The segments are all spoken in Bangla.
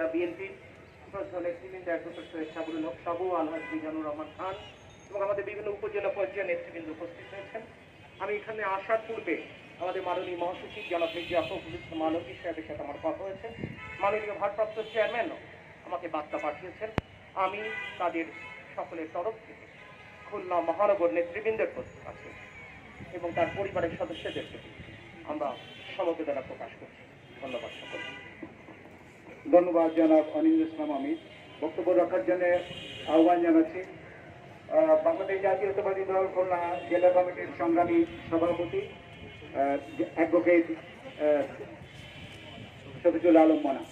জেলা বিএনপি প্রধান নেতৃবৃন্দ অ্যাডভোকেট সৈয়দ সাবুল হক সাবু আলহাজ মিজানুর রহমান খান এবং আমাদের বিভিন্ন উপজেলা পর্যায়ে নেতৃবৃন্দ উপস্থিত হয়েছেন আমি এখানে আসার পূর্বে আমাদের মাননীয় মহাসচিব জনাব মির্জা আফরুল ইসলাম সাহেবের সাথে আমার কথা হয়েছে। মাননীয় ভারপ্রাপ্ত চেয়ারম্যানও আমাকে বার্তা পাঠিয়েছেন। আমি তাদের সকলের তরফ থেকে খুলনা মহানগর নেতৃবৃন্দের প্রতি কাছে এবং তার পরিবারের সদস্যদের প্রতি আমরা সমবেদনা প্রকাশ করছি। ধন্যবাদ সকলকে। ধন্যবাদ জনাব অনিন্দ ইসলাম আমির বক্তব্য রাখার জন্য আহ্বান জানাচ্ছি। বাংলাদেশ জাতীয়তাবাদী দল খুলনা জেলা কমিটির সংগ্রামী সভাপতি অ্যাডভোকেট শফিকুল আলম মানা।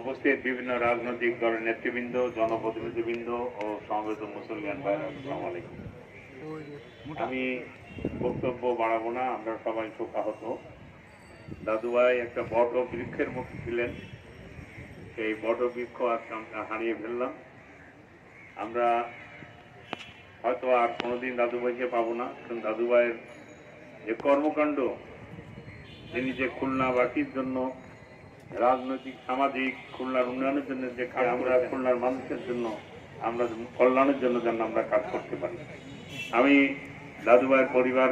উপস্থিত বিভিন্ন রাজনৈতিক দলের নেতৃবৃন্দ, জনপ্রতিনিধিবৃন্দ ও সমবেত মুসলিয়ান ভাইরা, আসসালামু আলাইকুম। আমি বক্তব্য বাড়াবো না আমরা সবাই শোকাহত। দাদুভাই একটা বট বৃক্ষের মতো ছিলেন। সেই বট বৃক্ষ আজকে আমরা হারিয়ে ফেললাম। আমরা হয়তো আর কোনোদিন দাদুভাইকে পাবো না কারণ দাদুভাইয়ের যে কর্মকাণ্ড তিনি যে খুলনাবাসীর জন্য রাজনৈতিক সামাজিক খুলনার উন্নয়নের জন্য যে কাজ আমরা খুলনার মানুষের জন্য আমরা কল্যাণের জন্য যেন আমরা কাজ করতে পারি। আমি দাদুভাইয়ের পরিবার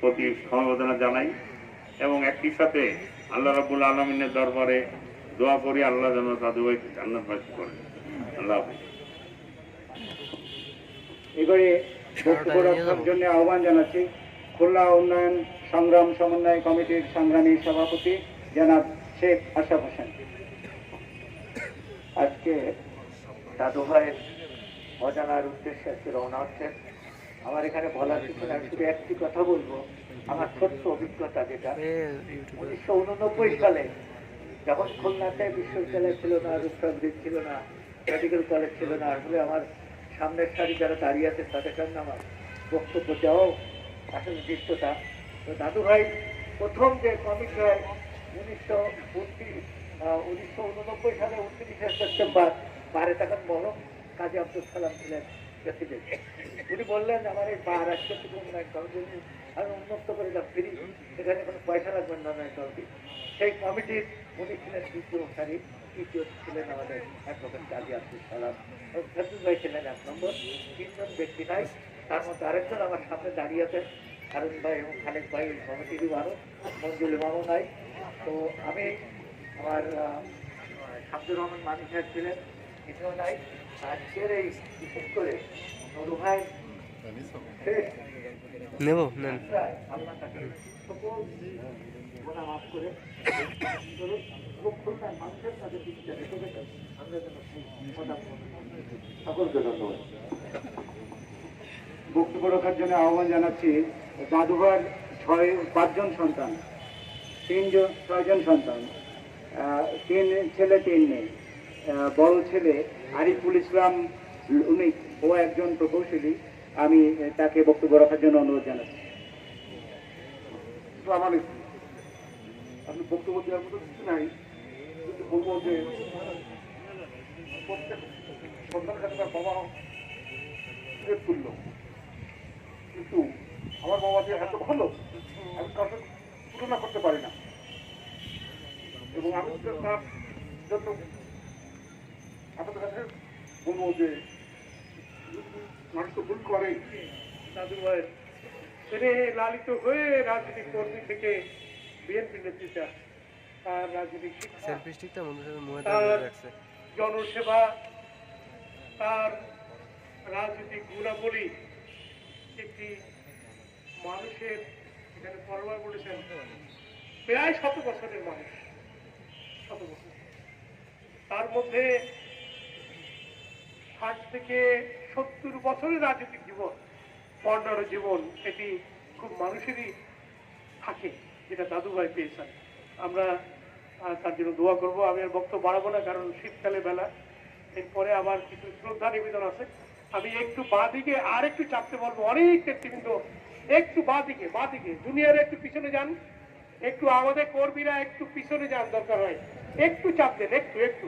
প্রতি সমবেদনা জানাই এবং একই সাথে আল্লাহ রাবুল আলমিনের দরবারে দোয়া করি আল্লাহ যেন দাদুভাইকে জান্নাতবাসী করেন আল্লাহ হাফেজ। এবারে বক্তব্য রাখার জন্য আহ্বান জানাচ্ছি খুলনা উন্নয়ন সংগ্রাম সমন্বয় কমিটির সংগ্রামী সভাপতি জনাব শেখ আশরাফ হোসেন। আজকে দাদু ভাইয়ের অজানার উদ্দেশ্যে আজকে রওনা হচ্ছেন। আমার এখানে বলার কিছু না আমি শুধু একটি কথা বলব আমার ছোট্ট অভিজ্ঞতা যেটা। উনিশশো উননব্বই সালে যখন খুলনাতে বিশ্ববিদ্যালয় ছিল না রূপসা ছিল না মেডিকেল কলেজ ছিল না আসলে আমার সামনের সারি যারা দাঁড়িয়ে আছে তাদের সামনে আমার বক্তব্য দেওয়াও আসলে দৃশ্যটা তো দাদু ভাই প্রথম যে কমিটি হয় উনিশশো উনত্রিশ উনিশশো উননব্বই সালে উনত্রিশে সেপ্টেম্বর বারে তখন মরম কাজী আব্দুল সালাম ছিলেন। প্রেসিডেন্ট উনি বললেন, আমার এই আজকে থেকে কমিটি আমি উন্মুক্ত করে দাম ফ্রি এখানে কোনো পয়সা লাগবে না উন্নয়ন সেই কমিটির উনি ছিলেন দ্বিতীয় সারি, তৃতীয় ছিলেন আমাদের অ্যাডভোকেট কাজী আব্দুল সালাম। ফেসবুক ভাই ছিলেন এক নম্বর, তিনজন ব্যক্তি নাই, তার মধ্যে আরেকজন আমার সামনে দাঁড়িয়ে আছেন, হারুন ভাই এবং খালেদ ভাই, এই কমিটিরও আরও, মঞ্জুল ইমামও নাই। তো আমি আমার শামসুর রহমান মানি সাহেব ছিলেন, এটাও নাই। বিশেষ করে নেব ধন্যবাদ বক্তব্য রাখার জন্য আহ্বান জানাচ্ছি দাদুভার ছয় পাঁচজন সন্তান তিনজন ছয়জন সন্তান তিন ছেলে, তিন মেয়ে। বড় ছেলে আরিফুল ইসলাম, উনি, ও একজন প্রকৌশলী। আমি তাকে বক্তব্য রাখার জন্য অনুরোধ জানাচ্ছি। আমি বক্তব্য দেওয়ার মতো কিছু নাই, কিন্তু বলব যে তার বাবা বিভেদ কিন্তু আমার বাবা যে এত ভালো, আমি কারোর সাথে তুলনা করতে পারি না। এবং আমি তো তার জন্য আপনাদের কাছে বলব যে মানুষ তো ভুল করে। দাদু ভাই তিনি লালিত হয়ে রাজনীতি কর্মী থেকে বিএনপি নেতৃত্বে আসে। তার রাজনৈতিক মুহে তার জনসেবা তার রাজনৈতিক গুণাবলী একটি মানুষের এখানে পরবার বলেছেন প্রায় শত বছরের মানুষ শত বছর। তার মধ্যে থেকে সত্তর বছরের রাজনৈতিক জীবন বর্ণাঢ্য জীবন এটি খুব মানুষেরই থাকে, যেটা দাদুভাই পেয়েছেন। আমরা তার জন্য দোয়া করব। আমি আর বক্তব্য বাড়াবো না, কারণ শীতকালে বেলা। এরপরে আবার কিছু শ্রদ্ধা নিবেদন আছে। আমি একটু বাঁ দিকে আর একটু চাপতে বলব। অনেক নেতৃবৃন্দ একটু বাঁ দিকে বাঁ দিকে। জুনিয়র একটু পিছনে যান। একটু আমাদের কর্মীরা একটু পিছনে যান, দরকার হয়। একটু চাপ দেন, একটু একটু।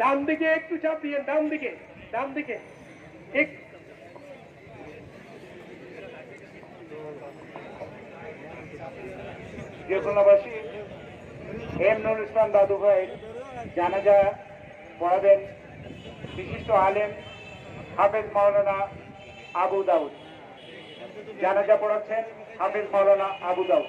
ডান দিকে একটু চাপ দিয়ে, ডান দিকে। ডান দিকে। এক যেকোনোবাসী এম নুর ইসলাম দাদু ভাই, জানাজা পড়াবেন বিশিষ্ট আলেম হাফেজ মাওলানা আবু দাউদ। জানাজা পড়াচ্ছেন হাফেজ মাওলানা আবু দাউদ।